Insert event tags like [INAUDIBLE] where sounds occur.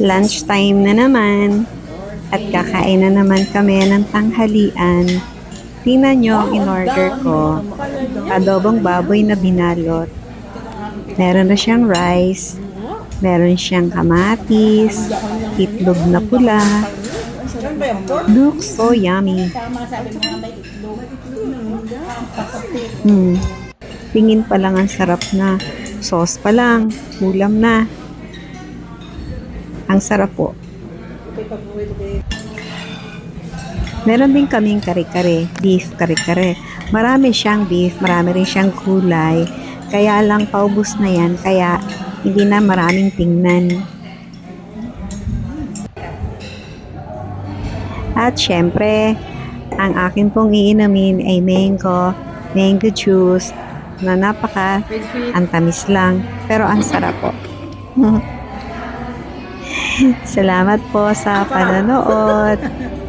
Lunch time na naman. At kakain na naman kami ng tanghalian. Tingnan nyo ang in-order ko. Adobong baboy na binalot. Meron na siyang rice. Meron siyang kamatis. Itlog na pula. Looks so yummy. Hmm. Tingin pa lang ang sarap na. Sauce pa lang. Ulam na. Ang sarap po. Meron din kaming kare-kare, beef kare-kare. Marami siyang beef, marami rin siyang kulay. Kaya lang paubos na yan, kaya hindi na maraming tingnan. At syempre, ang akin pong iinamin ay mango, mango juice, na napaka ang tamis lang, pero ang sarap po. [LAUGHS] [LAUGHS] Salamat po sa panonood. [LAUGHS]